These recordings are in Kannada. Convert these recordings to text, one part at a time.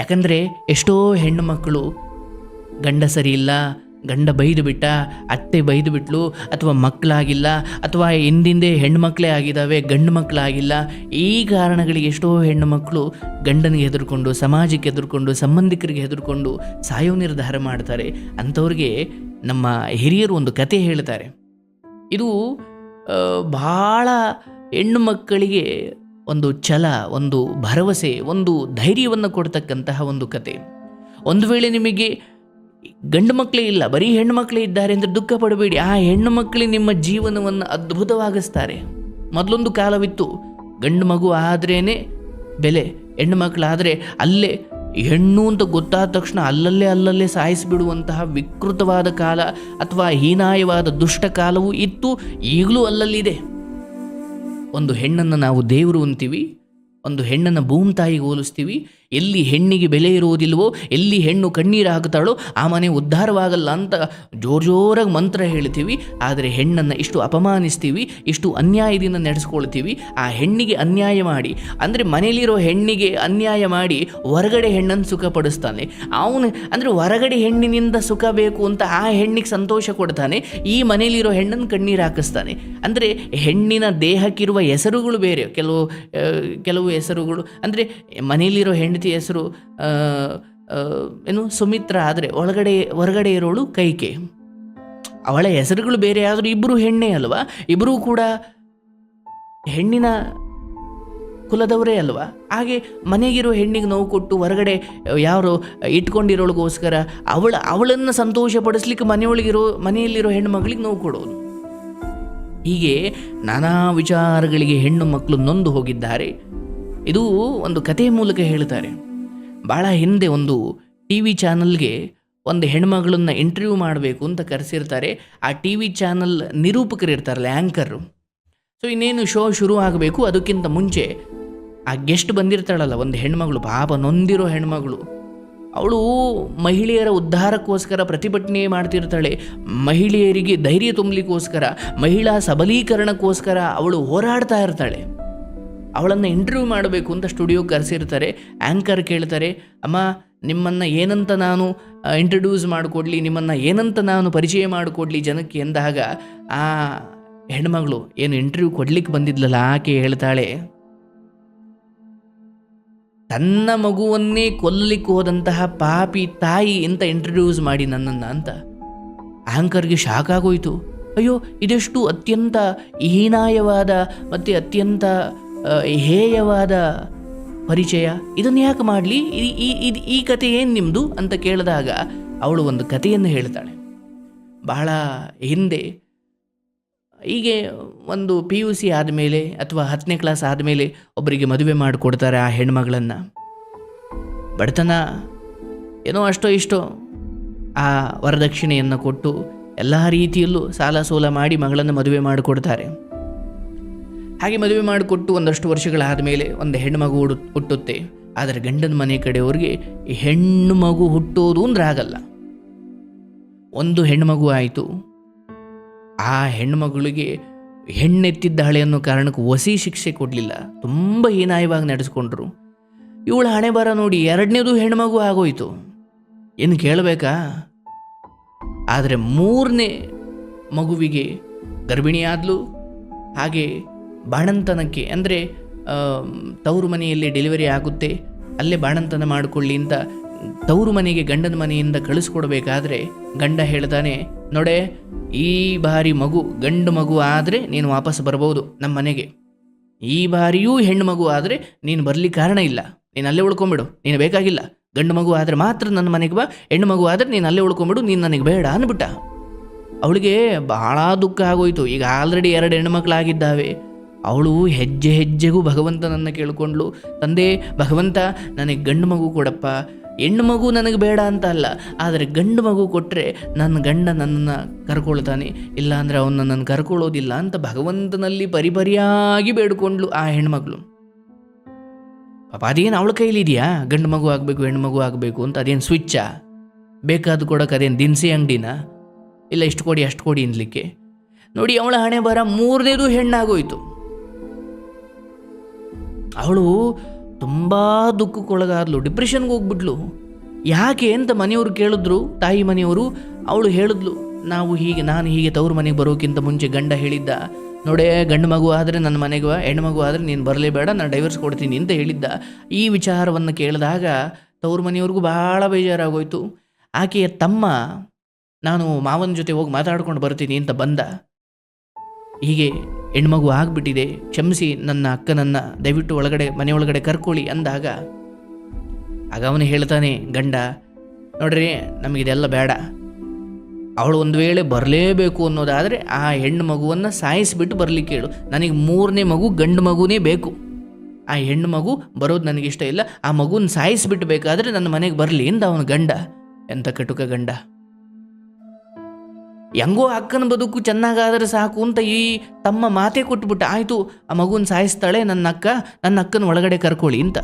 ಯಾಕಂದರೆ ಎಷ್ಟೋ ಹೆಣ್ಣು ಮಕ್ಕಳು ಗಂಡ ಸರಿ ಇಲ್ಲ, ಗಂಡ ಬೈದು ಬಿಟ್ಟ, ಅತ್ತೆ ಬೈದು ಬಿಟ್ಲು, ಅಥವಾ ಮಕ್ಕಳಾಗಿಲ್ಲ, ಅಥವಾ ಹಿಂದಿಂದೆ ಹೆಣ್ಣು ಮಕ್ಕಳೇ ಆಗಿದ್ದಾವೆ, ಗಂಡು ಮಕ್ಕಳಾಗಿಲ್ಲ, ಈ ಕಾರಣಗಳಿಗೆ ಎಷ್ಟೋ ಹೆಣ್ಣು ಮಕ್ಕಳು ಗಂಡನಿಗೆ ಹೆದರ್ಕೊಂಡು, ಸಮಾಜಕ್ಕೆ ಹೆದರ್ಕೊಂಡು, ಸಂಬಂಧಿಕರಿಗೆ ಹೆದರ್ಕೊಂಡು ಸಾಯೋ ನಿರ್ಧಾರ ಮಾಡ್ತಾರೆ. ಅಂಥವ್ರಿಗೆ ನಮ್ಮ ಹಿರಿಯರು ಒಂದು ಕತೆ ಹೇಳ್ತಾರೆ. ಇದು ಭಾಳ ಹೆಣ್ಣು ಮಕ್ಕಳಿಗೆ ಒಂದು ಛಲ, ಒಂದು ಭರವಸೆ, ಒಂದು ಧೈರ್ಯವನ್ನು ಕೊಡ್ತಕ್ಕಂತಹ ಒಂದು ಕತೆ. ಒಂದು ವೇಳೆ ನಿಮಗೆ ಗಂಡು ಮಕ್ಕಳೇ ಇಲ್ಲ, ಬರೀ ಹೆಣ್ಣು ಮಕ್ಕಳೇ ಇದ್ದಾರೆ ಅಂದರೆ ದುಃಖ ಪಡಬೇಡಿ. ಆ ಹೆಣ್ಣು ಮಕ್ಕಳೇ ನಿಮ್ಮ ಜೀವನವನ್ನು ಅದ್ಭುತವಾಗಿಸ್ತಾರೆ. ಮೊದಲೊಂದು ಕಾಲವಿತ್ತು, ಗಂಡು ಮಗು ಆದ್ರೇ ಬೆಲೆ, ಹೆಣ್ಣು ಮಕ್ಕಳಾದರೆ ಅಲ್ಲೇ ಹೆಣ್ಣು ಅಂತ ಗೊತ್ತಾದ ತಕ್ಷಣ ಅಲ್ಲಲ್ಲೇ ಅಲ್ಲಲ್ಲೇ ಸಾಯಿಸಿಬಿಡುವಂತಹ ವಿಕೃತವಾದ ಕಾಲ ಅಥವಾ ಹೀನಾಯವಾದ ದುಷ್ಟ ಕಾಲವೂ ಇತ್ತು, ಈಗಲೂ ಅಲ್ಲಲ್ಲಿದೆ. ಒಂದು ಹೆಣ್ಣನ್ನು ನಾವು ದೇವರು ಅಂತೀವಿ ಒಂದು ಹೆಣ್ಣನ್ನು ಭೂಮಿ ತಾಯಿಗೆ ಹೋಲಿಸ್ತೀವಿ ಎಲ್ಲಿ ಹೆಣ್ಣಿಗೆ ಬೆಲೆ ಇರುವುದಿಲ್ವೋ ಎಲ್ಲಿ ಹೆಣ್ಣು ಕಣ್ಣೀರು ಹಾಕ್ತಾಳೋ ಆ ಮನೆ ಉದ್ಧಾರವಾಗಲ್ಲ ಅಂತ ಜೋರು ಜೋರಾಗಿ ಮಂತ್ರ ಹೇಳ್ತೀವಿ. ಆದರೆ ಹೆಣ್ಣನ್ನು ಇಷ್ಟು ಅಪಮಾನಿಸ್ತೀವಿ, ಇಷ್ಟು ಅನ್ಯಾಯದಿಂದ ನಡೆಸ್ಕೊಳ್ತೀವಿ. ಆ ಹೆಣ್ಣಿಗೆ ಅನ್ಯಾಯ ಮಾಡಿ, ಅಂದರೆ ಮನೆಯಲ್ಲಿರೋ ಹೆಣ್ಣಿಗೆ ಅನ್ಯಾಯ ಮಾಡಿ ಹೊರಗಡೆ ಹೆಣ್ಣನ್ನು ಸುಖಪಡಿಸ್ತಾನೆ. ಅವನು, ಅಂದರೆ ಹೊರಗಡೆ ಹೆಣ್ಣಿನಿಂದ ಸುಖ ಬೇಕು ಅಂತ ಆ ಹೆಣ್ಣಿಗೆ ಸಂತೋಷ ಕೊಡ್ತಾನೆ, ಈ ಮನೆಯಲ್ಲಿರೋ ಹೆಣ್ಣನ್ನು ಕಣ್ಣೀರು ಹಾಕಿಸ್ತಾನೆ. ಅಂದರೆ ಹೆಣ್ಣಿನ ದೇಹಕ್ಕಿರುವ ಹೆಸರುಗಳು ಬೇರೆ, ಕೆಲವು ಕೆಲವು ಹೆಸರುಗಳು, ಅಂದರೆ ಮನೆಯಲ್ಲಿರೋ ಹೆಂಡತಿ ಹೆಸರು ಏನು, ಸುಮಿತ್ರ ಆದರೆ ಒಳಗಡೆ, ಹೊರಗಡೆ ಇರೋಳು ಕೈಕೆ. ಅವಳ ಹೆಸರುಗಳು ಬೇರೆ, ಆದರೂ ಇಬ್ಬರು ಹೆಣ್ಣೆ ಅಲ್ವಾ? ಇಬ್ಬರೂ ಕೂಡ ಹೆಣ್ಣಿನ ಕುಲದವರೇ ಅಲ್ವಾ? ಹಾಗೆ ಮನೆಗಿರೋ ಹೆಣ್ಣಿಗೆ ನೋವು ಕೊಟ್ಟು ಹೊರಗಡೆ ಯಾರು ಇಟ್ಕೊಂಡಿರೋಳಿಗೋಸ್ಕರ ಅವಳ, ಅವಳನ್ನು ಸಂತೋಷಪಡಿಸ್ಲಿಕ್ಕೆ ಮನೆಯೊಳಗಿರೋ, ಮನೆಯಲ್ಲಿರೋ ಹೆಣ್ಣು ಮಗಳಿಗೆ ನೋವು ಕೊಡೋದು. ಹೀಗೆ ನಾನಾ ವಿಚಾರಗಳಿಗೆ ಹೆಣ್ಣು ಮಕ್ಕಳು ನೊಂದು ಹೋಗಿದ್ದಾರೆ. ಇದು ಒಂದು ಕಥೆಯ ಮೂಲಕ ಹೇಳ್ತಾರೆ ಭಾಳ ಹಿಂದೆ ಒಂದು ಟಿ ವಿ ಚಾನಲ್ಗೆ ಒಂದು ಹೆಣ್ಮಗಳನ್ನು ಇಂಟರ್ವ್ಯೂ ಮಾಡಬೇಕು ಅಂತ ಕರೆಸಿರ್ತಾರೆ. ಆ ಟಿ ವಿ ಚಾನಲ್ ನಿರೂಪಕರು ಇರ್ತಾರಲ್ಲ ಆ್ಯಂಕರು ಸೊ ಇನ್ನೇನು ಶೋ ಶುರು ಆಗಬೇಕು, ಅದಕ್ಕಿಂತ ಮುಂಚೆ ಆ ಗೆಸ್ಟ್ ಬಂದಿರ್ತಾಳಲ್ಲ, ಒಂದು ಹೆಣ್ಮಗಳು, ಪಾಪ ನೊಂದಿರೋ ಹೆಣ್ಮಗಳು. ಅವಳು ಮಹಿಳೆಯರ ಉದ್ಧಾರಕ್ಕೋಸ್ಕರ ಪ್ರತಿಭಟನೆ ಮಾಡ್ತಿರ್ತಾಳೆ. ಮಹಿಳೆಯರಿಗೆ ಧೈರ್ಯ ತುಂಬಲಿಕ್ಕೋಸ್ಕರ, ಮಹಿಳಾ ಸಬಲೀಕರಣಕ್ಕೋಸ್ಕರ ಅವಳು ಹೋರಾಡ್ತಾ ಇರ್ತಾಳೆ. ಅವಳನ್ನು ಇಂಟರ್ವ್ಯೂ ಮಾಡಬೇಕು ಅಂತ ಸ್ಟುಡಿಯೋ ಕರೆಸಿರ್ತಾರೆ ಆ್ಯಂಕರ್ ಕೇಳ್ತಾರೆ, ಅಮ್ಮ, ನಿಮ್ಮನ್ನು ಏನಂತ ನಾನು ಇಂಟ್ರಡ್ಯೂಸ್ ಮಾಡಿಕೊಡ್ಲಿ, ನಿಮ್ಮನ್ನು ಏನಂತ ನಾನು ಪರಿಚಯ ಮಾಡಿಕೊಡ್ಲಿ ಜನಕ್ಕೆ ಎಂದಾಗ, ಆ, ಹೆಣ್ಮಗಳು, ಏನು ಇಂಟರ್ವ್ಯೂ ಕೊಡ್ಲಿಕ್ಕೆ ಬಂದಿದ್ಲಲ್ಲ ಆಕೆ? ಹೇಳ್ತಾಳೆ. ತನ್ನ ಮಗುವನ್ನೇ ಕೊಲ್ಲಲಿಕ್ಕೆ ಹೋದಂತಹ ಪಾಪಿ ತಾಯಿ ಅಂತ ಇಂಟ್ರಡ್ಯೂಸ್ ಮಾಡಿ ನನ್ನನ್ನು ಅಂತ. ಆಂಕರ್ಗೆ ಶಾಕ್ ಆಗೋಯ್ತು. ಅಯ್ಯೋ, ಇದೆಷ್ಟು ಅತ್ಯಂತ ಹೀನಾಯವಾದ ಮತ್ತು ಅತ್ಯಂತ ಹೇಯವಾದ ಪರಿಚಯ, ಇದನ್ನು ಯಾಕೆ ಮಾಡಲಿ? ಈ ಇದು ಈ ಕತೆ ಏನು ನಿಮ್ಮದು ಅಂತ ಕೇಳಿದಾಗ ಅವಳು ಒಂದು ಕಥೆಯನ್ನು ಹೇಳ್ತಾಳೆ. ಬಹಳ ಹಿಂದೆ, ಹೀಗೆ ಒಂದು ಪಿ ಯು ಸಿ ಆದಮೇಲೆ ಅಥವಾ ಹತ್ತನೇ ಕ್ಲಾಸ್ ಆದಮೇಲೆ ಒಬ್ಬರಿಗೆ ಮದುವೆ ಮಾಡಿಕೊಡ್ತಾರೆ ಆ ಹೆಣ್ಮಗಳನ್ನು. ಬಡತನ ಏನೋ ಅಷ್ಟೋ ಇಷ್ಟೋ ಆ ವರದಕ್ಷಿಣೆಯನ್ನು ಕೊಟ್ಟು ಎಲ್ಲ ರೀತಿಯಲ್ಲೂ ಸಾಲ ಸೋಲ ಮಾಡಿ ಮಗಳನ್ನು ಮದುವೆ ಮಾಡಿಕೊಡ್ತಾರೆ. ಹಾಗೆ ಮದುವೆ ಮಾಡಿಕೊಟ್ಟು ಒಂದಷ್ಟು ವರ್ಷಗಳಾದ ಮೇಲೆ ಒಂದು ಹೆಣ್ಣು ಹುಡು, ಹುಟ್ಟುತ್ತೆ. ಆದರೆ ಗಂಡನ ಮನೆ ಕಡೆಯವ್ರಿಗೆ ಹೆಣ್ಣು ಮಗು ಹುಟ್ಟೋದು ಅಂದ್ರೆ ಆಗಲ್ಲ. ಒಂದು ಹೆಣ್ಣು ಮಗು ಆಯಿತು. ಆ ಹೆಣ್ಣುಮಗುಳಿಗೆ ಹೆಣ್ಣೆತ್ತಿದ್ದ ಹಳೆ ಅನ್ನೋ ಕಾರಣಕ್ಕೆ ವಸಿ ಶಿಕ್ಷೆ ಕೊಡಲಿಲ್ಲ. ತುಂಬ ಹೀನಾಯವಾಗಿ ನಡೆಸ್ಕೊಂಡ್ರು. ಇವಳ ಹಣೆ ಬರ ನೋಡಿ ಎರಡನೇದು ಹೆಣ್ಮಗು ಆಗೋಯ್ತು. ಏನು ಕೇಳಬೇಕಾ? ಆದರೆ ಮೂರನೇ ಮಗುವಿಗೆ ಗರ್ಭಿಣಿಯಾದ್ಲು, ಹಾಗೆ ಬಾಣಂತನಕ್ಕೆ, ಅಂದರೆ ತವರು ಮನೆಯಲ್ಲಿ ಡೆಲಿವರಿ ಆಗುತ್ತೆ, ಅಲ್ಲೇ ಬಾಣಂತನ ಮಾಡಿಕೊಳ್ಳಿ ಅಂತ ತವರು ಮನೆಗೆ ಗಂಡನ ಮನೆಯಿಂದ ಕಳಿಸ್ಕೊಡ್ಬೇಕಾದ್ರೆ ಗಂಡ ಹೇಳ್ತಾನೆ ನೋಡೆ, ಈ ಬಾರಿ ಮಗು ಗಂಡು ಮಗು ಆದರೆ ನೀನು ವಾಪಸ್ ಬರ್ಬೋದು ನಮ್ಮ ಮನೆಗೆ. ಈ ಬಾರಿಯೂ ಹೆಣ್ಣು ಮಗು ಆದರೆ ನೀನು ಬರಲಿ ಕಾರಣ ಇಲ್ಲ. ನೀನು ಅಲ್ಲೇ ಉಳ್ಕೊಂಬಿಡು, ನೀನು ಬೇಕಾಗಿಲ್ಲ. ಗಂಡು ಮಗು ಆದರೆ ಮಾತ್ರ ನನ್ನ ಮನೆಗೆ ಬಾ, ಹೆಣ್ಣು ಮಗು ಆದರೆ ನೀನು ಅಲ್ಲೇ ಉಳ್ಕೊಂಬಿಡು, ನೀನು ನನಗೆ ಬೇಡ ಅಂದ್ಬಿಟ್ಟ. ಅವಳಿಗೆ ಬಹಳ ದುಃಖ ಆಗೋಯ್ತು. ಈಗ ಆಲ್ರೆಡಿ ಎರಡು ಹೆಣ್ಣುಮಕ್ಕಳಾಗಿದ್ದಾವೆ ಅವಳು ಹೆಜ್ಜೆ ಹೆಜ್ಜೆಗೂ ಭಗವಂತನನ್ನು ಕೇಳಿಕೊಂಡ್ಳು. ತಂದೆ, ಭಗವಂತ, ನನಗೆ ಗಂಡು ಮಗು ಕೊಡಪ್ಪ. ಹೆಣ್ಣು ಮಗು ನನಗೆ ಬೇಡ ಅಂತ ಅಲ್ಲ, ಆದರೆ ಗಂಡು ಮಗು ಕೊಟ್ಟರೆ ನನ್ನ ಗಂಡ ನನ್ನನ್ನು ಕರ್ಕೊಳ್ತಾನೆ. ಇಲ್ಲ ಅಂದರೆ ಅವನು ನನ್ನನ್ನು ಕರ್ಕೊಳ್ಳೋದಿಲ್ಲ ಅಂತ ಭಗವಂತನಲ್ಲಿ ಪರಿಪರಿಯಾಗಿ ಬೇಡ್ಕೊಂಡ್ಳು ಆ ಹೆಣ್ಮಗಳು ಪಾಪ, ಅದೇನು ಅವಳ ಕೈಲಿದೆಯಾ? ಗಂಡು ಮಗು ಆಗಬೇಕು, ಹೆಣ್ಣು ಮಗು ಆಗಬೇಕು ಅಂತ ಅದೇನು ಸ್ವಿಚ್ಚಾ ಬೇಕಾದ ಕೊಡೋಕೆ ಅದೇನು ದಿನಸಿ ಅಂಗಡಿನಾ? ಇಲ್ಲ ಇಷ್ಟು ಕೊಡಿ, ಅಷ್ಟು ಕೊಡಿ ಅನ್ಲಿಕ್ಕೆ. ನೋಡಿ, ಅವಳ ಹಣೆ ಬರ ಮೂರನೇದು ಹೆಣ್ಣಾಗೋಯ್ತು. ಅವಳು ತುಂಬ ದುಃಖಕ್ಕೊಳಗಾದ್ಲು ಡಿಪ್ರೆಷನ್ಗೆ ಹೋಗ್ಬಿಟ್ಲು. ಯಾಕೆ ಅಂತ ಮನೆಯವರು ಕೇಳಿದ್ರು, ತಾಯಿ ಮನೆಯವರು, ಅವಳು ಹೇಳಿದ್ಲು, ನಾವು ಹೀಗೆ, ನಾನು ಹೀಗೆ ತವ್ರ ಮನೆಗೆ ಬರೋಕ್ಕಿಂತ ಮುಂಚೆ ಗಂಡ ಹೇಳಿದ್ದ, ನೋಡೆ ಗಂಡು ಮಗು ಆದರೆ ನನ್ನ ಮನೆಗೆ ಹೆಣ್ಣು ಮಗು ಆದರೆ ನೀನು ಬರಲೇಬೇಡ ನಾನು ಡೈವರ್ಸ್ ಕೊಡ್ತೀನಿ ಅಂತ ಹೇಳಿದ್ದ. ಈ ವಿಚಾರವನ್ನು ಕೇಳಿದಾಗ ತವ್ರ ಮನೆಯವ್ರಿಗೂ ಭಾಳ ಬೇಜಾರಾಗೋಯ್ತು. ಆಕೆಯ ತಮ್ಮ, ನಾನು ಮಾವನ ಜೊತೆ ಹೋಗಿ ಮಾತಾಡ್ಕೊಂಡು ಬರ್ತೀನಿ ಅಂತ ಬಂದ. ಹೀಗೆ ಹೆಣ್ಮಗು ಆಗಿಬಿಟ್ಟಿದೆ, ಕ್ಷಮಿಸಿ ನನ್ನ ಅಕ್ಕನನ್ನು, ದಯವಿಟ್ಟು ಒಳಗಡೆ, ಮನೆ ಒಳಗಡೆ ಕರ್ಕೊಳ್ಳಿ ಅಂದಾಗ ಆಗ ಅವನು ಹೇಳ್ತಾನೆ, ಗಂಡ, ನೋಡ್ರಿ ನಮಗಿದೆಲ್ಲ ಬೇಡ. ಅವಳು ಒಂದು ವೇಳೆ ಬರಲೇಬೇಕು ಅನ್ನೋದಾದರೆ ಆ ಹೆಣ್ಣು ಮಗುವನ್ನು ಸಾಯಿಸಿಬಿಟ್ಟು ಬರಲಿಕ್ಕೆ ಹೇಳು. ನನಗೆ ಮೂರನೇ ಮಗು ಗಂಡು ಮಗುನೇ ಬೇಕು. ಆ ಹೆಣ್ಣು ಮಗು ಬರೋದು ನನಗಿಷ್ಟ ಇಲ್ಲ, ಆ ಮಗುನ ಸಾಯಿಸಿಬಿಟ್ಟು ಬೇಕಾದರೆ ನನ್ನ ಮನೆಗೆ ಬರಲಿ ಅಂತ ಅವನು ಗಂಡ. ಎಂಥ ಕಟುಕ ಗಂಡ. ಹೆಂಗೋ ಅಕ್ಕನ ಬದುಕು ಚೆನ್ನಾಗಾದರೆ ಸಾಕು ಅಂತ ಈ ತಮ್ಮ ಮಾತೆ ಕೊಟ್ಬಿಟ್ಟು ಆಯಿತು, ಆ ಮಗುನ ಸಾಯಿಸ್ತಾಳೆ, ನನ್ನ ಅಕ್ಕ, ನನ್ನ ಅಕ್ಕನ ಒಳಗಡೆ ಕರ್ಕೊಳ್ಳಿ ಅಂತ.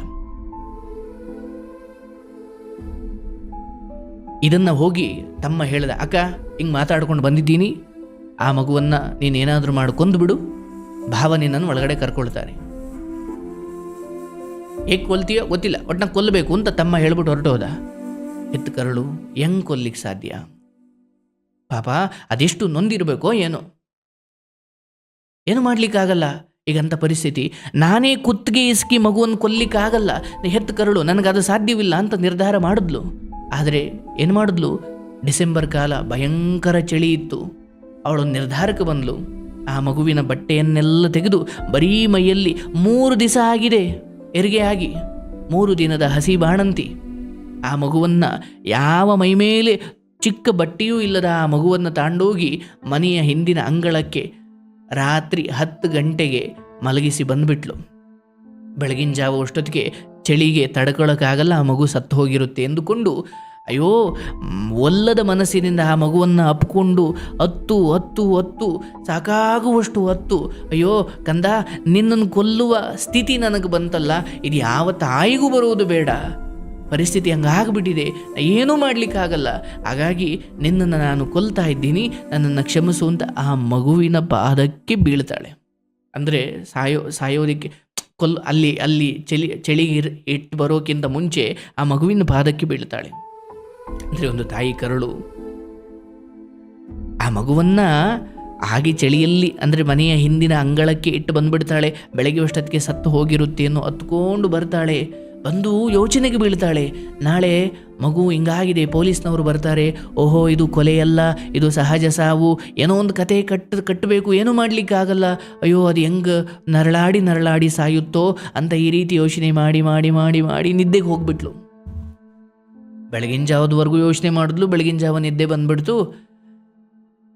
ಇದನ್ನ ಹೋಗಿ ತಮ್ಮ ಹೇಳಿದ, ಅಕ್ಕ, ಹಿಂಗೆ ಮಾತಾಡ್ಕೊಂಡು ಬಂದಿದ್ದೀನಿ. ಆ ಮಗುವನ್ನ ನೀನೇನಾದರೂ ಮಾಡ್ಕೊಂಡು ಬಿಡು ಭಾವ ನಿನ್ನನ್ನು ಒಳಗಡೆ ಕರ್ಕೊಳ್ತಾನೆ ಹೇಗೆ ಕೊಲ್ತೀಯೋ ಗೊತ್ತಿಲ್ಲ ಒಟ್ಟನ್ನ ಕೊಲ್ಲಬೇಕು ಅಂತ ತಮ್ಮ ಹೇಳ್ಬಿಟ್ಟು ಹೊರಟೋದ. ಎತ್ತು ಕರಳು, ಹೆಂಗೆ ಕೊಲ್ಲಿಕ್ಕೆ ಸಾಧ್ಯ? ಪಾಪ, ಅದೆಷ್ಟು ನೊಂದಿರಬೇಕೋ ಏನೋ. ಏನು ಮಾಡ್ಲಿಕ್ಕಾಗಲ್ಲ? ಈಗಂಥ ಪರಿಸ್ಥಿತಿ. ನಾನೇ ಕುತ್ತಿಗೆ ಇಸ್ಕಿ ಮಗುವನ್ನು ಕೊಲ್ಲಿಕ್ಕಾಗಲ್ಲ. ಹೆತ್ತು ಕರಳು, ನನಗದು ಸಾಧ್ಯವಿಲ್ಲ ಅಂತ ನಿರ್ಧಾರ ಮಾಡಿದ್ಲು. ಆದರೆ ಏನು ಮಾಡಿದ್ಲು? ಡಿಸೆಂಬರ್ ಕಾಲ ಭಯಂಕರ ಚಳಿ ಇತ್ತು. ಅವಳು ನಿರ್ಧಾರಕ್ಕೆ ಬಂದ್ಲು. ಆ ಮಗುವಿನ ಬಟ್ಟೆಯನ್ನೆಲ್ಲ ತೆಗೆದು ಬರೀ ಮೈಯಲ್ಲಿ ಮೂರು ದಿವಸ ಆಗಿದೆ. ಹೆರಿಗೆ ಆಗಿ. ಮೂರು ದಿನದ ಹಸಿ ಬಾಣಂತಿ. ಆ ಮಗುವನ್ನು ಯಾವ ಮೈಮೇಲೆ ಚಿಕ್ಕ ಬಟ್ಟೆಯೂ ಇಲ್ಲದ ಆ ಮಗುವನ್ನು ತಾಂಡೋಗಿ ಮನೆಯ ಹಿಂದಿನ ಅಂಗಳಕ್ಕೆ ರಾತ್ರಿ ಹತ್ತು ಗಂಟೆಗೆ ಮಲಗಿಸಿ ಬಂದುಬಿಟ್ಲು. ಬೆಳಗಿನ ಜಾವ ಅಷ್ಟೊತ್ತಿಗೆ ಚಳಿಗೆ ತಡ್ಕೊಳ್ಳೋಕ್ಕಾಗಲ್ಲ ಆ ಮಗು ಸತ್ತು ಹೋಗಿರುತ್ತೆ ಎಂದುಕೊಂಡು, ಅಯ್ಯೋ, ಒಲ್ಲದ ಮನಸ್ಸಿನಿಂದ ಆ ಮಗುವನ್ನು ಅಪ್ಕೊಂಡು ಹತ್ತು ಹತ್ತು ಹತ್ತು, ಸಾಕಾಗುವಷ್ಟು ಹತ್ತು, ಅಯ್ಯೋ, ಕಂದ, ನಿನ್ನನ್ನು ಕೊಲ್ಲುವ ಸ್ಥಿತಿ ನನಗೆ ಬಂತಲ್ಲ, ಇದು ಯಾವ ತಾಯಿಗೂ ಬರುವುದು ಬೇಡ. ಪರಿಸ್ಥಿತಿ ಹಂಗಾಗ್ಬಿಟ್ಟಿದೆ. ಏನೂ ಮಾಡಲಿಕ್ಕಾಗಲ್ಲ. ಹಾಗಾಗಿ ನಿನ್ನನ್ನು ನಾನು ಕೊಲ್ತಾ ಇದ್ದೀನಿ. ನನ್ನನ್ನು ಕ್ಷಮಿಸು ಅಂತ ಆ ಮಗುವಿನ ಪಾದಕ್ಕೆ ಬೀಳ್ತಾಳೆ. ಅಂದರೆ ಸಾಯೋ, ಸಾಯೋದಕ್ಕೆ ಕೊಲ್, ಅಲ್ಲಿ ಅಲ್ಲಿ ಚಳಿ, ಚಳಿಗೆ ಇಟ್ಟು ಬರೋಕ್ಕಿಂತ ಮುಂಚೆ ಆ ಮಗುವಿನ ಪಾದಕ್ಕೆ ಬೀಳ್ತಾಳೆ. ಅಂದರೆ ಒಂದು ತಾಯಿ ಕರಳು. ಆ ಮಗುವನ್ನ ಹಾಗೆ ಚಳಿಯಲ್ಲಿ, ಅಂದರೆ ಮನೆಯ ಹಿಂದಿನ ಅಂಗಳಕ್ಕೆ ಇಟ್ಟು ಬಂದುಬಿಡ್ತಾಳೆ. ಬೆಳಗ್ಗೆ ಅಷ್ಟೊತ್ತಿಗೆ ಸತ್ತು ಹೋಗಿರುತ್ತೆ ಹತ್ಕೊಂಡು ಬರ್ತಾಳೆ. ಬಂದು ಯೋಚನೆಗೆ ಬೀಳ್ತಾಳೆ. ನಾಳೆ ಮಗು ಹಿಂಗಾಗಿದೆ, ಪೊಲೀಸ್ನವರು ಬರ್ತಾರೆ. ಓಹೋ, ಇದು ಕೊಲೆಯಲ್ಲ, ಇದು ಸಹಜ ಸಾವು. ಏನೋ ಒಂದು ಕತೆ ಕಟ್ಟ ಕಟ್ಟಬೇಕು, ಏನೂ ಮಾಡಲಿಕ್ಕಾಗಲ್ಲ. ಅಯ್ಯೋ, ಅದು ಹೆಂಗೆ ನರಳಾಡಿ ನರಳಾಡಿ ಸಾಯುತ್ತೋ ಅಂತ ಈ ರೀತಿ ಯೋಚನೆ ಮಾಡಿ ಮಾಡಿ ಮಾಡಿ ಮಾಡಿ ನಿದ್ದೆಗೆ ಹೋಗ್ಬಿಟ್ಲು. ಬೆಳಗಿನ ಜಾವದವರೆಗೂ ಯೋಚನೆ ಮಾಡಿದ್ಲು. ಬೆಳಗಿನ ಜಾವ ನಿದ್ದೆ ಬಂದ್ಬಿಡ್ತು.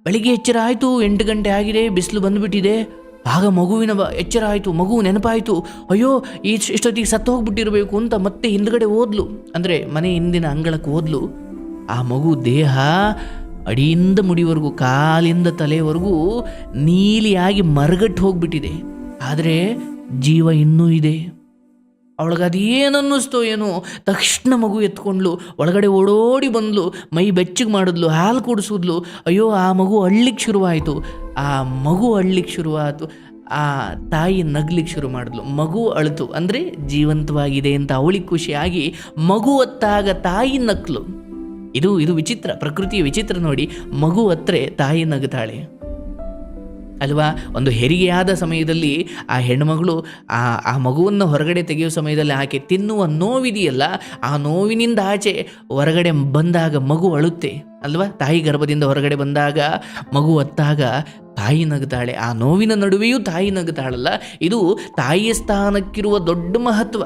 ಬೆಳಿಗ್ಗೆ ಎಚ್ಚರ ಆಯಿತು. ಎಂಟು ಗಂಟೆ ಆಗಿದೆ. ಬಿಸಿಲು ಬಂದುಬಿಟ್ಟಿದೆ. ಆಗ ಮಗುವಿನ ಎಚ್ಚರ ಆಯಿತು, ಮಗು ನೆನಪಾಯಿತು, ಅಯ್ಯೋ, ಈ ಇಷ್ಟೊತ್ತಿಗೆ ಸತ್ತು ಹೋಗ್ಬಿಟ್ಟಿರಬೇಕು ಅಂತ ಮತ್ತೆ ಹಿಂದ್ಗಡೆ ಓದ್ಲು. ಅಂದರೆ ಮನೆ ಹಿಂದಿನ ಅಂಗಳಕ್ಕೆ ಓದ್ಲು. ಆ ಮಗು ದೇಹ ಅಡಿಯಿಂದ ಮುಡಿವರೆಗೂ, ಕಾಲಿಂದ ತಲೆವರೆಗೂ ನೀಲಿಯಾಗಿ ಮರಗಟ್ಟು ಹೋಗ್ಬಿಟ್ಟಿದೆ. ಆದರೆ ಜೀವ ಇನ್ನೂ ಇದೆ. ಅವಳಿಗೆ ಅದೇನು ಅನ್ನಿಸ್ತೋ ಏನೋ? ತಕ್ಷಣ ಮಗು ಎತ್ಕೊಂಡ್ಲು, ಒಳಗಡೆ ಓಡೋಡಿ ಬಂದ್ಲು, ಮೈ ಬೆಚ್ಚಗೆ ಮಾಡಿದ್ಲು, ಹಾಲು ಕುಡಿಸಿದ್ಲು. ಅಯ್ಯೋ, ಆ ಮಗು ಅಳ್ಳಿಕ್ಕೆ ಶುರುವಾಯಿತು. ಆ ಮಗು ಅಳ್ಲಿಕ್ಕೆ ಶುರುವಾಯಿತು ಆ ತಾಯಿ ನಗ್ಲಿಕ್ಕೆ ಶುರು ಮಾಡಿದ್ಲು. ಮಗು ಅಳಿತು. ಅಂದರೆ ಜೀವಂತವಾಗಿದೆ ಅಂತ ಅವಳಿಗೆ ಖುಷಿಯಾಗಿ ಮಗು ಹೊತ್ತಾಗ ತಾಯಿ ನಕ್ಲು. ಇದು ಇದು ವಿಚಿತ್ರ, ಪ್ರಕೃತಿಯ ವಿಚಿತ್ರ ನೋಡಿ. ಮಗು ಹತ್ರೆ ತಾಯಿ ನಗುತ್ತಾಳೆ ಅಲ್ವಾ? ಒಂದು ಹೆರಿಗೆಯಾದ ಸಮಯದಲ್ಲಿ ಆ ಹೆಣ್ಣುಮಗಳು ಆ ಆ ಮಗುವನ್ನು ಹೊರಗಡೆ ತೆಗೆಯುವ ಸಮಯದಲ್ಲಿ ಆಕೆ ತಿನ್ನುವ ನೋವಿದೆಯಲ್ಲ, ಆ ನೋವಿನಿಂದ ಆಚೆ ಹೊರಗಡೆ ಬಂದಾಗ ಮಗು ಅಳುತ್ತೆ, ಅಲ್ವಾ? ತಾಯಿ ಗರ್ಭದಿಂದ ಹೊರಗಡೆ ಬಂದಾಗ ಮಗು ಅತ್ತಾಗ ತಾಯಿ ನಗ್ತಾಳೆ. ಆ ನೋವಿನ ನಡುವೆಯೂ ತಾಯಿ ನಗುತ್ತಾಳಲ್ಲ ಇದು ತಾಯಿಯ ಸ್ಥಾನಕ್ಕಿರುವ ದೊಡ್ಡ ಮಹತ್ವ.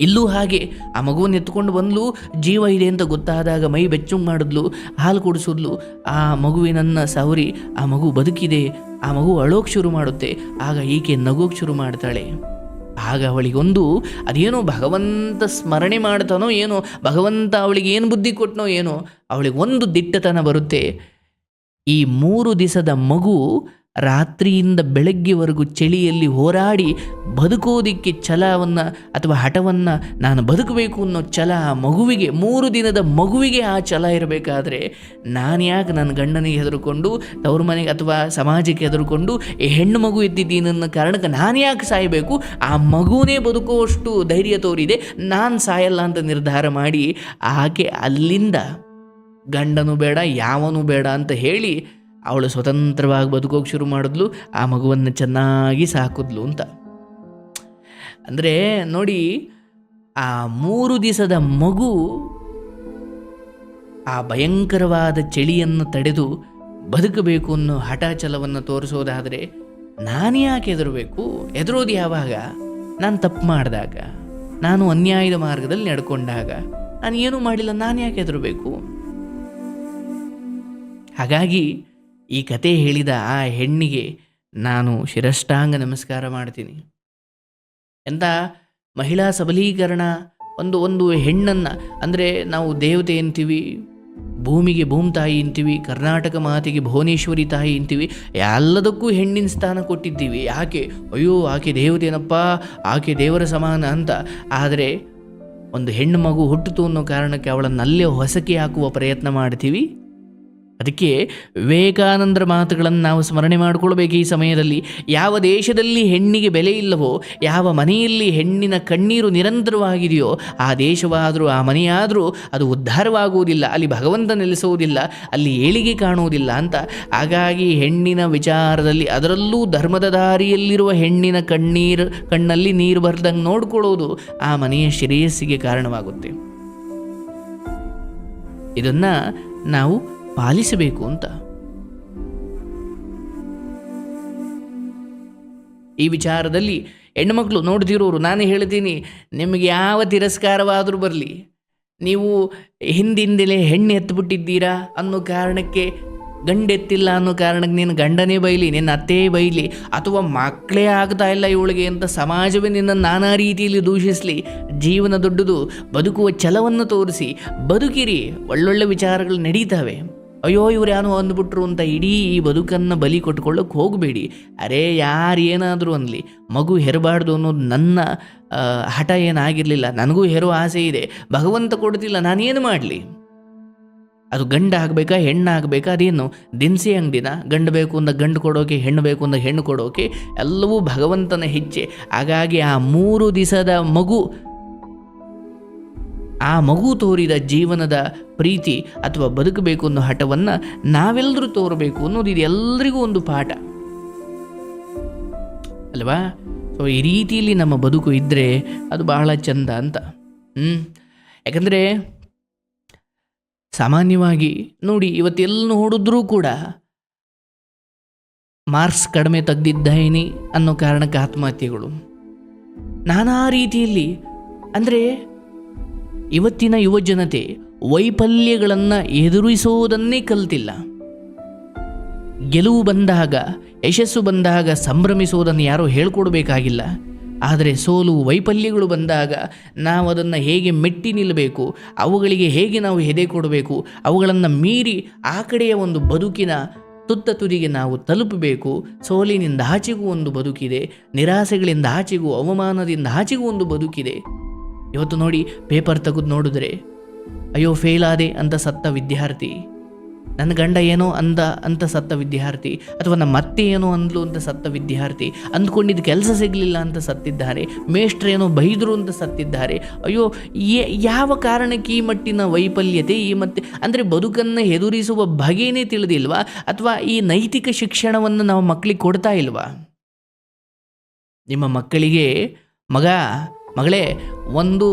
ಇಲ್ಲೂ ಹಾಗೆ ಆ ಮಗುವನ್ನು ಎತ್ಕೊಂಡು ಬಂದ್ಲು. ಜೀವ ಇದೆ ಅಂತ ಗೊತ್ತಾದಾಗ ಮೈ ಬೆಚ್ಚು ಮಾಡಿದ್ಲು, ಹಾಲು ಕುಡಿಸಿದ್ಲು. ಆ ಮಗುವಿನನ್ನ ಸವರಿ, ಆ ಮಗು ಬದುಕಿದೆ, ಆ ಮಗು ಅಳೋಕೆ ಶುರು ಮಾಡುತ್ತೆ, ಆಗ ಈಕೆ ನಗೋಕೆ ಶುರು ಮಾಡ್ತಾಳೆ. ಆಗ ಅವಳಿಗೊಂದು, ಅದೇನೋ ಭಗವಂತ ಸ್ಮರಣೆ ಮಾಡ್ತಾನೋ ಏನೋ, ಭಗವಂತ ಅವಳಿಗೆ ಏನು ಬುದ್ಧಿ ಕೊಟ್ಟನೋ ಏನೋ ಅವಳಿಗೆ ಒಂದು ದಿಟ್ಟತನ ಬರುತ್ತೆ. ಈ ಮೂರು ದಿವಸದ ಮಗು ರಾತ್ರಿಯಿಂದ ಬೆಳಗ್ಗೆವರೆಗೂ ಚಳಿಯಲ್ಲಿ ಹೋರಾಡಿ ಬದುಕೋದಿಕ್ಕೆ ಛಲವನ್ನು ಅಥವಾ ಹಠವನ್ನು ನಾನು ಬದುಕಬೇಕು ಅನ್ನೋ ಛಲ ಆ ಮಗುವಿಗೆ, ಮೂರು ದಿನದ ಮಗುವಿಗೆ ಆ ಛಲ ಇರಬೇಕಾದ್ರೆ ನಾನು ಯಾಕೆ ನನ್ನ ಗಂಡನಿಗೆ ಹೆದರ್ಕೊಂಡು, ತವ್ರ ಮನೆಗೆ ಅಥವಾ ಸಮಾಜಕ್ಕೆ ಹೆದರ್ಕೊಂಡು ಈ ಹೆಣ್ಣು ಮಗು ಇದ್ದಿದ್ದೀನಿ ಕಾರಣಕ್ಕೆ ನಾನು ಯಾಕೆ ಸಾಯಬೇಕು? ಆ ಮಗುವೇ ಬದುಕುವಷ್ಟು ಧೈರ್ಯ ತೋರಿದೆ, ನಾನು ಸಾಯಲ್ಲ ಅಂತ ನಿರ್ಧಾರ ಮಾಡಿ, ಆಕೆ ಅಲ್ಲಿಂದ ಗಂಡನು ಬೇಡ, ಯಾವನೂ ಬೇಡ ಅಂತ ಹೇಳಿ ಅವಳು ಸ್ವತಂತ್ರವಾಗಿ ಬದುಕೋಕೆ ಶುರು ಮಾಡಿದ್ಲು, ಆ ಮಗುವನ್ನು ಚೆನ್ನಾಗಿ ಸಾಕಿದ್ಲು ಅಂತ. ಅಂದರೆ ನೋಡಿ, ಆ ಮೂರು ದಿವಸದ ಮಗು ಆ ಭಯಂಕರವಾದ ಚಳಿಯನ್ನು ತಡೆದು ಬದುಕಬೇಕು ಅನ್ನೋ ಹಠಾಚಲವನ್ನು ತೋರಿಸೋದಾದರೆ, ನಾನು ಯಾಕೆ ಹೆದರಬೇಕು? ಹೆದರೋದು ಯಾವಾಗ? ನಾನು ತಪ್ಪು ಮಾಡಿದಾಗ? ನಾನು ಅನ್ಯಾಯದ ಮಾರ್ಗದಲ್ಲಿ ನಡ್ಕೊಂಡಾಗ? ನಾನು ಏನೂ ಮಾಡಿಲ್ಲ, ನಾನು ಯಾಕೆ ಹೆದರಬೇಕು? ಹಾಗಾಗಿ ಈ ಕತೆ ಹೇಳಿದ ಆ ಹೆಣ್ಣಿಗೆ ನಾನು ಶಿರಷ್ಟಾಂಗ ನಮಸ್ಕಾರ ಮಾಡ್ತೀನಿ. ಎಂಥ ಮಹಿಳಾ ಸಬಲೀಕರಣ ಒಂದು ಒಂದು ಹೆಣ್ಣನ್ನು, ಅಂದರೆ ನಾವು ದೇವತೆ ಅಂತೀವಿ, ಭೂಮಿಗೆ ಭೂಮಿ ತಾಯಿ ಅಂತೀವಿ, ಕರ್ನಾಟಕ ಮಾತೆಗೆ ಭುವನೇಶ್ವರಿ ತಾಯಿ ಅಂತೀವಿ, ಎಲ್ಲದಕ್ಕೂ ಹೆಣ್ಣಿನ ಸ್ಥಾನ ಕೊಟ್ಟಿದ್ದೀವಿ. ಯಾಕೆ? ಅಯ್ಯೋ, ಆಕೆ ದೇವತೆನಪ್ಪ, ಆಕೆ ದೇವರ ಸಮಾನ ಅಂತ. ಆದರೆ ಒಂದು ಹೆಣ್ಣು ಮಗು ಹುಟ್ಟಿತು ಅನ್ನೋ ಕಾರಣಕ್ಕೆ ಅವಳನ್ನು ಅಲ್ಲೇ ಹೊಸಕಿ ಹಾಕುವ ಪ್ರಯತ್ನ ಮಾಡ್ತೀವಿ. ಅದಕ್ಕೆ ವಿವೇಕಾನಂದರ ಮಾತುಗಳನ್ನು ನಾವು ಸ್ಮರಣೆ ಮಾಡಿಕೊಳ್ಬೇಕು ಈ ಸಮಯದಲ್ಲಿ. ಯಾವ ದೇಶದಲ್ಲಿ ಹೆಣ್ಣಿಗೆ ಬೆಲೆ ಇಲ್ಲವೋ, ಯಾವ ಮನೆಯಲ್ಲಿ ಹೆಣ್ಣಿನ ಕಣ್ಣೀರು ನಿರಂತರವಾಗಿದೆಯೋ, ಆ ದೇಶವಾದರೂ, ಆ ಮನೆಯಾದರೂ ಅದು ಉದ್ಧಾರವಾಗುವುದಿಲ್ಲ, ಅಲ್ಲಿ ಭಗವಂತ ನೆಲೆಸುವುದಿಲ್ಲ, ಅಲ್ಲಿ ಏಳಿಗೆ ಕಾಣುವುದಿಲ್ಲ ಅಂತ. ಹಾಗಾಗಿ ಹೆಣ್ಣಿನ ವಿಚಾರದಲ್ಲಿ, ಅದರಲ್ಲೂ ಧರ್ಮದ ದಾರಿಯಲ್ಲಿರುವ ಹೆಣ್ಣಿನ ಕಣ್ಣೀರು, ಕಣ್ಣಲ್ಲಿ ನೀರು ಬರ್ದಂಗೆ ನೋಡಿಕೊಳ್ಳೋದು ಆ ಮನೆಯ ಶ್ರೇಯಸ್ಸಿಗೆ ಕಾರಣವಾಗುತ್ತೆ. ಇದನ್ನು ನಾವು ಪಾಲಿಸಬೇಕು ಅಂತ. ಈ ವಿಚಾರದಲ್ಲಿ ಹೆಣ್ಣುಮಕ್ಕಳು ನೋಡ್ತಿರೋರು ನಾನು ಹೇಳ್ತೀನಿ, ನಿಮಗೆ ಯಾವ ತಿರಸ್ಕಾರವಾದರೂ ಬರಲಿ. ನೀವು ಹಿಂದಿಂದಲೇ ಹೆಣ್ಣು ಎತ್ತಿಬಿಟ್ಟಿದ್ದೀರಾ ಅನ್ನೋ ಕಾರಣಕ್ಕೆ ಗಂಡೆತ್ತಿಲ್ಲ ಅನ್ನೋ ಕಾರಣಕ್ಕೆ ನಿನ್ನ ಗಂಡನೇ ಬೈಲಿ, ನಿನ್ನ ಅತ್ತೇ ಬೈಲಿ, ಅಥವಾ ಮಕ್ಕಳೇ ಆಗ್ತಾ ಇಲ್ಲ ಇವಳಿಗೆ ಅಂತ ಸಮಾಜವೇ ನಿನ್ನ ನಾನಾ ರೀತಿಯಲ್ಲಿ ದೂಷಿಸಲಿ. ಜೀವನ ದೊಡ್ಡದು, ಬದುಕುವ ಛಲವನ್ನು ತೋರಿಸಿ, ಬದುಕಿರಿ, ಒಳ್ಳೊಳ್ಳೆ ವಿಚಾರಗಳು ನಡೀತಾವೆ. ಅಯ್ಯೋ, ಇವ್ರು ಯಾರು ಅಂದ್ಬಿಟ್ರು ಅಂತ ಇಡೀ ಈ ಬದುಕನ್ನು ಬಲಿ ಕೊಟ್ಕೊಳ್ಳೋಕೆ ಹೋಗಬೇಡಿ. ಅರೇ, ಯಾರು ಏನಾದರೂ ಅನ್ನಲಿ ಮಗು ಹೆರಬಾರ್ದು ಅನ್ನೋದು ನನ್ನ ಹಠ ಏನಾಗಿರಲಿಲ್ಲ. ನನಗೂ ಹೆರೋ ಆಸೆ ಇದೆ. ಭಗವಂತ ಕೊಡ್ತಿಲ್ಲ, ನಾನೇನು ಮಾಡಲಿ? ಅದು ಗಂಡ ಆಗಬೇಕಾ, ಹೆಣ್ಣು ಆಗಬೇಕಾ, ಅದೇನು? ದಿನಸಿ ಅಂಗಡಿನ? ಗಂಡು ಬೇಕು ಅಂದ ಗಂಡು ಕೊಡೋಕೆ, ಹೆಣ್ಣು ಬೇಕು ಅಂದ ಹೆಣ್ಣು ಕೊಡೋಕೆ, ಎಲ್ಲವೂ ಭಗವಂತನ ಹೆಜ್ಜೆ. ಹಾಗಾಗಿ ಆ ಮೂರು ದಿವಸದ ಮಗು ಆ ಮಗು ತೋರಿದ ಜೀವನದ ಪ್ರೀತಿ ಅಥವಾ ಬದುಕಬೇಕು ಅನ್ನೋ ಹಠವನ್ನು ನಾವೆಲ್ಲರೂ ತೋರಬೇಕು ಅನ್ನೋದು ಇದು ಎಲ್ಲರಿಗೂ ಒಂದು ಪಾಠ. ಅಲ್ವಾ? ಸೊ ಈ ರೀತಿಯಲ್ಲಿ ನಮ್ಮ ಬದುಕು ಇದ್ದರೆ ಅದು ಬಹಳ ಚಂದ ಅಂತ. ಹ್ಞೂ ಯಾಕಂದರೆ ಸಾಮಾನ್ಯವಾಗಿ ನೋಡಿ ಇವತ್ತೆಲ್ಲ ನೋಡಿದ್ರೂ ಕೂಡ ಮಾರ್ಕ್ಸ್ ಕಡಿಮೆ ತೆಗ್ದಿದ್ದೇನೆ ಅನ್ನೋ ಕಾರಣಕ್ಕೆ ಆತ್ಮಹತ್ಯೆಗಳು. ನಾನಾ ರೀತಿಯಲ್ಲಿ ಅಂದರೆ ಇವತ್ತಿನ ಯುವಜನತೆ ವೈಫಲ್ಯಗಳನ್ನು ಎದುರಿಸೋದನ್ನೇ ಕಲ್ತಿಲ್ಲ. ಗೆಲುವು ಬಂದಾಗ, ಯಶಸ್ಸು ಬಂದಾಗ ಸಂಭ್ರಮಿಸೋದನ್ನು ಯಾರೂ ಹೇಳ್ಕೊಡ್ಬೇಕಾಗಿಲ್ಲ. ಆದರೆ ಸೋಲು, ವೈಫಲ್ಯಗಳು ಬಂದಾಗ ನಾವು ಅದನ್ನು ಹೇಗೆ ಮೆಟ್ಟಿ ನಿಲ್ಲಬೇಕು ಅವುಗಳಿಗೆ ಹೇಗೆ ನಾವು ಹೆದೆ ಕೊಡಬೇಕು, ಅವುಗಳನ್ನು ಮೀರಿ ಆ ಕಡೆಯ ಒಂದು ಬದುಕಿನ ತುತ್ತ ತುದಿಗೆ ನಾವು ತಲುಪಬೇಕು, ಸೋಲಿನಿಂದ ಆಚೆಗೂ ಒಂದು ಬದುಕಿದೆ, ನಿರಾಸೆಗಳಿಂದ ಆಚೆಗೂ, ಅವಮಾನದಿಂದ ಆಚೆಗೂ ಒಂದು ಬದುಕಿದೆ. ಇವತ್ತು ನೋಡಿ ಪೇಪರ್ ತೆಗೆದು ನೋಡಿದ್ರೆ, ಅಯ್ಯೋ ಫೇಲ್ ಆದೆ ಅಂತ ಸತ್ತ ವಿದ್ಯಾರ್ಥಿ. ನನ್ನ ಗಂಡ ಏನೋ ಅಂದ ಅಂತ ಸತ್ತ ವಿದ್ಯಾರ್ಥಿ, ಅಥವಾ ನಮ್ಮ ಅತ್ತೆ ಏನೋ ಅಂದ್ಲು ಅಂತ ಸತ್ತ ವಿದ್ಯಾರ್ಥಿ, ಅಂದ್ಕೊಂಡಿದ್ದು ಕೆಲಸ ಸಿಗಲಿಲ್ಲ ಅಂತ ಸತ್ತಿದ್ದಾರೆ ಮೇಷ್ಟ್ರೇನೋ ಬೈದರು ಅಂತ ಸತ್ತಿದ್ದಾರೆ. ಅಯ್ಯೋ ಯಾವ ಕಾರಣಕ್ಕೆ ಈ ಮಟ್ಟಿನ ವೈಫಲ್ಯತೆ, ಈ ಮತ್ತೆ, ಅಂದರೆ ಬದುಕನ್ನು ಎದುರಿಸುವ ಬಗೆಯೇ ತಿಳಿದಿಲ್ವಾ? ಅಥವಾ ಈ ನೈತಿಕ ಶಿಕ್ಷಣವನ್ನು ನಾವು ಮಕ್ಕಳಿಗೆ ಕೊಡ್ತಾ ಇಲ್ವಾ? ನಿಮ್ಮ ಮಕ್ಕಳಿಗೆ, ಮಗ ಮಗಳೇ, ಒಂದು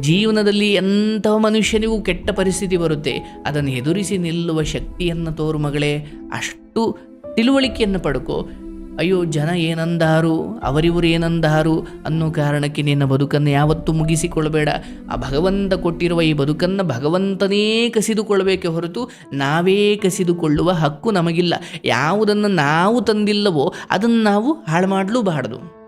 ಜೀವನದಲ್ಲಿ ಎಂಥ ಮನುಷ್ಯನಿಗೂ ಕೆಟ್ಟ ಪರಿಸ್ಥಿತಿ ಬರುತ್ತೆ, ಅದನ್ನು ಎದುರಿಸಿ ನಿಲ್ಲುವ ಶಕ್ತಿಯನ್ನು ತೋರು ಮಗಳೇ, ಅಷ್ಟು ತಿಳುವಳಿಕೆಯನ್ನು ಪಡ್ಕೋ. ಅಯ್ಯೋ, ಜನ ಏನಂದಾರು, ಅವರಿವರು ಏನಂದಾರು ಅನ್ನೋ ಕಾರಣಕ್ಕೆ ನಿನ್ನ ಬದುಕನ್ನು ಯಾವತ್ತೂ ಮುಗಿಸಿಕೊಳ್ಳಬೇಡ ಆ ಭಗವಂತ ಕೊಟ್ಟಿರುವ ಈ ಬದುಕನ್ನು ಭಗವಂತನೇ ಕಸಿದುಕೊಳ್ಳಬೇಕೆ ಹೊರತು ನಾವೇ ಕಸಿದುಕೊಳ್ಳುವ ಹಕ್ಕು ನಮಗಿಲ್ಲ. ಯಾವುದನ್ನು ನಾವು ತಂದಿಲ್ಲವೋ, ಅದನ್ನು ನಾವು ಹಾಳು ಮಾಡಲೂಬಾರದು.